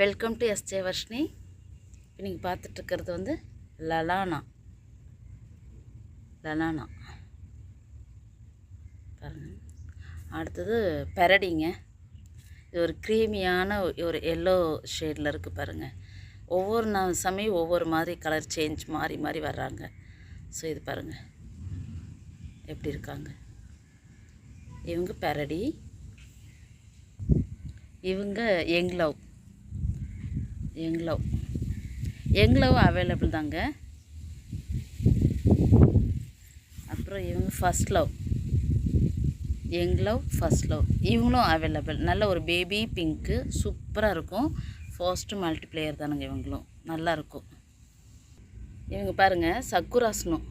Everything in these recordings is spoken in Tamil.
வெல்கம் டு எஸ்ஜே வர்ஷினி இப்போ நீங்கள் பார்த்துட்ருக்கிறது வந்து லலானா லலானா பாருங்கள் அடுத்தது பெரடிங்க இது ஒரு க்ரீமியான ஒரு எல்லோ ஷேடில் இருக்குது பாருங்கள் ஒவ்வொரு நாள் சமயம் ஒவ்வொரு மாதிரி கலர் சேஞ்ச் மாறி மாறி வர்றாங்க. ஸோ இது பாருங்கள் எப்படி இருக்காங்க? இவங்க பெரடி இவங்க young young young love young love available தாங்க. அப்புறம் இவங்க first love young love first love இவங்களும் அவைலபிள் நல்ல ஒரு பேபி பிங்க்கு சூப்பராக இருக்கும். ஃபர்ஸ்ட்டு மல்டிப்ளேயர் தானுங்க இவங்களும். நல்லாயிருக்கும் இவங்க பாருங்கள் சக்குராசனம்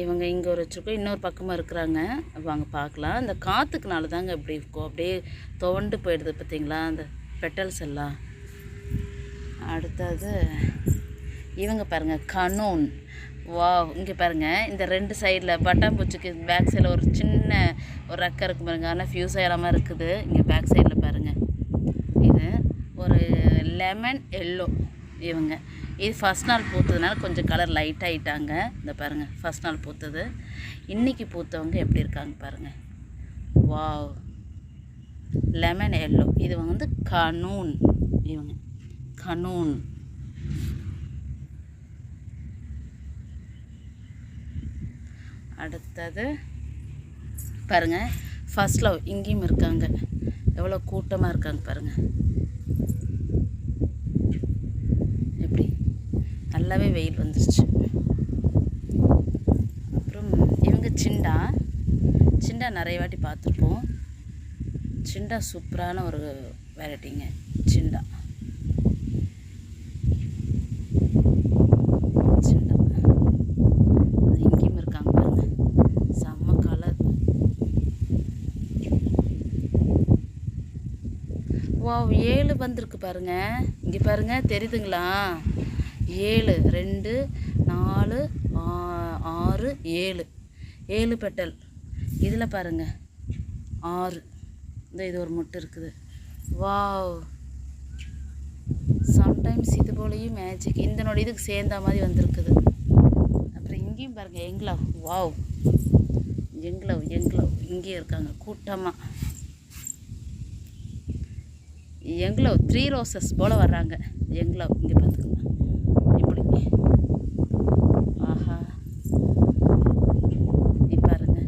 இவங்க இங்கே ஒரு வச்சுருக்கோம் இன்னொரு பக்கமாக இருக்கிறாங்க. வாங்க பார்க்கலாம். இந்த காற்றுக்குனால தாங்க இப்படி இருக்கும். அப்படியே துவண்டு போயிடுது பார்த்தீங்களா அந்த பெட்டல்ஸ் எல்லாம். அடுத்தது இவங்க பாருங்கள் கனூன். வா இங்கே பாருங்கள் இந்த ரெண்டு சைடில் பட்டாம்பூச்சிக்கு பேக் சைடில் ஒரு சின்ன ஒரு ரெக்கை இருக்கும் பாருங்க ஆனால் ஃபியூஸ் ஆகாமல் இருக்குது. இங்கே பேக் சைடில் பாருங்கள் இது ஒரு லெமன் எல்லோ இவங்க. இது ஃபஸ்ட் நாள் பூத்ததுனால கொஞ்சம் கலர் லைட் ஆகிட்டாங்க இந்த பாருங்கள் ஃபஸ்ட் நாள் பூத்தது. இன்றைக்கி பூத்தவங்க எப்படி இருக்காங்க பாருங்கள் வாவ். லெமன் எல்லோ இது வந்து கனூன் இவங்க. கனூன். அடுத்தது பாருங்கள் ஃபர்ஸ்ட் லவ் இங்கேயும் இருக்காங்க. எவ்வளோ கூட்டமாக இருக்காங்க பாருங்கள் எப்படி? நல்லாவே வெயில் வந்துருச்சு. அப்புறம் இவங்க சிண்டா. சிண்டா நிறைய வாட்டி பார்த்துருப்போம். சிண்டா சூப்பரான ஒரு வெரைட்டிங்க சிண்டா சிண்டா அது இங்கேயும் இருக்காங்க பாருங்க செம்ம கலர் வாவ் ஏழு வந்திருக்கு பாருங்க. இங்கே பாருங்க தெரியுதுங்களா? ஏழு ரெண்டு நாலு ஆ- ஆறு ஏழு. ஏழு பெட்டல். இதில் பாருங்க. ஆறு. இந்த இது ஒரு முட்டை இருக்குது. வாவ். சம்டைம்ஸ் இது போலயும் மேஜிக் இந்த இதுக்கு சேர்ந்த மாதிரி வந்திருக்குது. அப்புறம் இங்கேயும் பாருங்கள் எங்களவ் வாவ். எங்களவ் எங்களவ் இங்கேயும் இருக்காங்க கூட்டமாக எங்களோ த்ரீ ரோசஸ் போல் வர்றாங்க. எங்களோ இங்கே பார்த்துக்கோங்க. இப்படி. ஆஹா. நீ பாருங்க.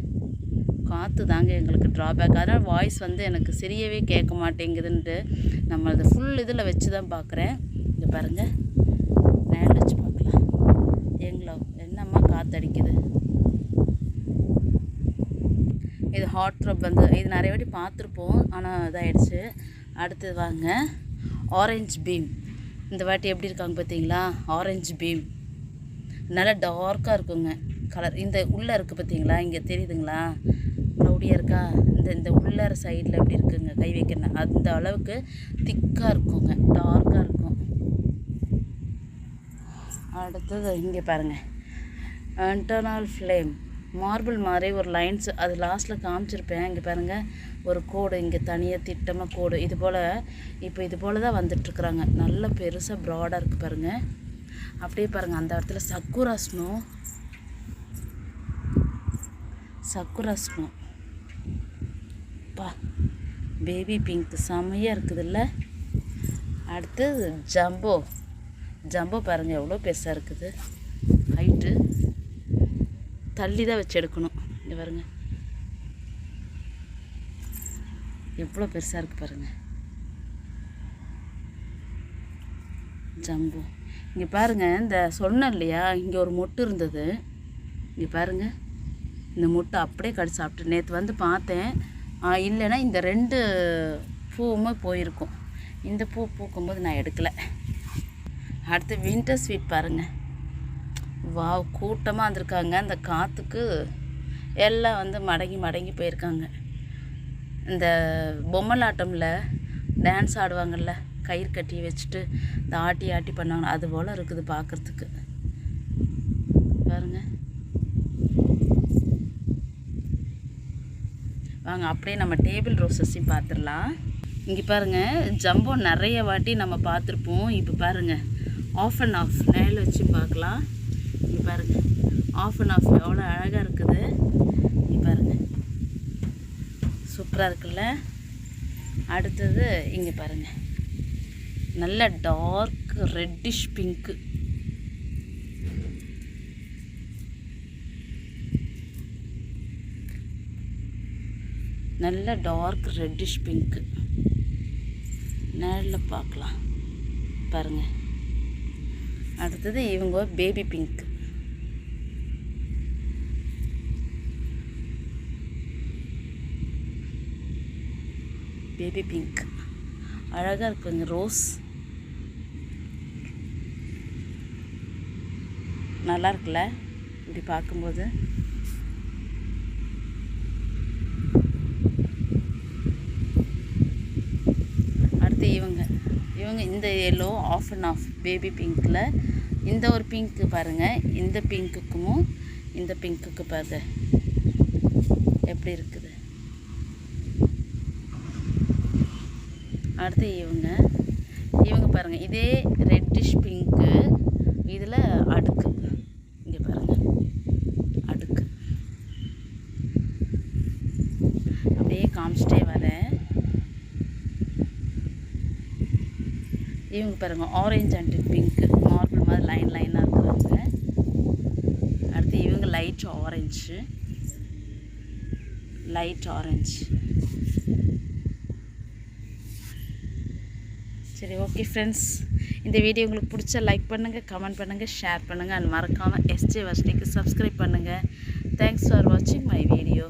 காற்று தாங்க எங்களுக்கு ட்ராபேக் அதனால் வாய்ஸ் வந்து எனக்கு சரியவே கேட்க மாட்டேங்குதுன்ட்டு நம்ம அதை ஃபுல் இதில் வச்சு தான் பார்க்குறேன். இங்கே பாருங்கள் நேரில் வச்சு பார்க்கலாம். எங்களோ என்னம்மா காற்றடிக்குது இது ஹாட் ட்ரப் வந்து இது நிறைய வாட்டி பார்த்துருப்போம். ஆனால் இதாகிடுச்சு அடுத்தது வாங்க. ஆரஞ்சு பீம் இந்த வாட்டி எப்படி இருக்காங்க பார்த்தீங்களா? ஆரஞ்சு பீம் நல்லா டார்க்காக இருக்குங்க. கலர் இந்த உள்ளே இருக்குது பார்த்தீங்களா? இங்கே தெரியுதுங்களா? க்ளவுடியாக இருக்கா? இந்த இந்த உள்ளார சைடில் எப்படி இருக்குங்க? கை வைக்கிறேன் அந்த அளவுக்கு திக்காக இருக்குங்க. டார்க்காக இருக்கும். அடுத்தது இங்கே பாருங்கள் அன்டர்னால் ஃப்ளேம் மார்பிள் மாதிரி ஒரு லைன்ஸ் அது லாஸ்ட்டில் காமிச்சிருப்பேன். இங்கே பாருங்கள் ஒரு கோடு இங்கே தனியாக திட்டமாக கோடு. இது போல் இப்போ இது போல் தான் வந்துட்டுருக்குறாங்க. நல்ல பெருசாக ப்ராடாக இருக்குது பாருங்கள் அப்படியே பாருங்கள் அந்த இடத்துல சக்குரா ஸ்னோ சக்குரா ஸ்னோ பா பேபி பிங்க் செம்மையாக இருக்குதுல்ல. அடுத்து ஜம்போ ஜம்போ பாருங்கள் எவ்வளோ பெருசாக இருக்குது. ஹைட்டு தள்ளி தான் வச்சு எடுக்கணும் இங்கே பாருங்க. எவ்வளோ பெருசாக இருக்குது பாருங்கள் ஜம்பு. இங்கே பாருங்கள் இந்த சொன்னேன் இல்லையா இங்கே ஒரு மொட்டு இருந்தது. இங்கே பாருங்கள் இந்த மொட்டை அப்படியே கடிச்சு சாப்பிட்டு நேற்று வந்து பார்த்தேன். இல்லைன்னா இந்த ரெண்டு பூவுமே போயிருக்கும். இந்த பூ பூக்கும்போது நான் எடுக்கலை. அடுத்து வின்டர் ஸ்வீட் பாருங்கள் வாவ் கூட்டமாக வந்திருக்காங்க. அந்த காற்றுக்கு எல்லாம் வந்து மடங்கி மடங்கி போயிருக்காங்க. இந்த பொம்மலாட்டமில் டான்ஸ் ஆடுவாங்கள்ல கயிறு கட்டி வச்சுட்டு இந்த ஆட்டி ஆட்டி பண்ணாங்க அது போல் இருக்குது பார்க்குறதுக்கு பாருங்க. வாங்க அப்படியே நம்ம டேபிள் ரோசஸையும் பார்த்துடலாம் இங்கே பாருங்கள் ஜம்போ நிறைய வாட்டி நம்ம பார்த்துருப்போம் இப்போ பாருங்கள் ஆஃப் அண்ட் ஆஃப் நேரில் வச்சு பார்க்கலாம் இங்கே பாருங்கள் ஆஃப் அண்ட் ஆஃப் எவ்வளோ அழகாக இருக்குது. இங்கே பாருங்கள் சூப்பராக இருக்குல்ல? அடுத்தது இங்கே பாருங்கள் நல்ல டார்க் ரெட்டிஷ் பிங்க்கு நல்ல டார்க் ரெட்டிஷ் பிங்க்கு நேரில் பார்க்கலாம். பாருங்கள் அடுத்தது இவங்க பேபி பிங்க் பேபி பிங்க். அழகாக இருக்குங்க ரோஸ். நல்லா இருக்குல்ல? இப்படி பார்க்கும்போது. அடுத்து இவங்க. இவங்க இந்த yellow half and half baby பிங்க்கில் இந்த ஒரு பிங்க்கு பாருங்கள் இந்த பிங்க்குக்கும் இந்த பிங்க்குக்கு பாருங்க எப்படி இருக்குது அடுத்து இவங்க இவங்க பாருங்கள் இதே ரெட்டிஷ் பிங்க்கு இதில் அடுக்கு. இங்கே பாருங்கள் அடுக்கு. அப்படியே காமிச்சிட்டே வரேன். இவங்க பாருங்கள் ஆரஞ்சு அண்ட் பிங்க்கு மார்பிள் மாதிரி லைன் லைனாக இருக்கிறாங்க அடுத்து இவங்க லைட் ஆரஞ்சு லைட் ஆரஞ்சு சரி ஓகே ஃப்ரெண்ட்ஸ் இந்த வீடியோ உங்களுக்கு பிடிச்ச லைக் பண்ணுங்கள் கமெண்ட் பண்ணுங்கள் ஷேர் பண்ணுங்கள் அண்ட் மறக்காமல் எஸ்ஜே வர்ஷினிக்கு சப்ஸ்கிரைப் பண்ணுங்கள் தேங்க்ஸ் ஃபார் வாட்சிங் மை வீடியோ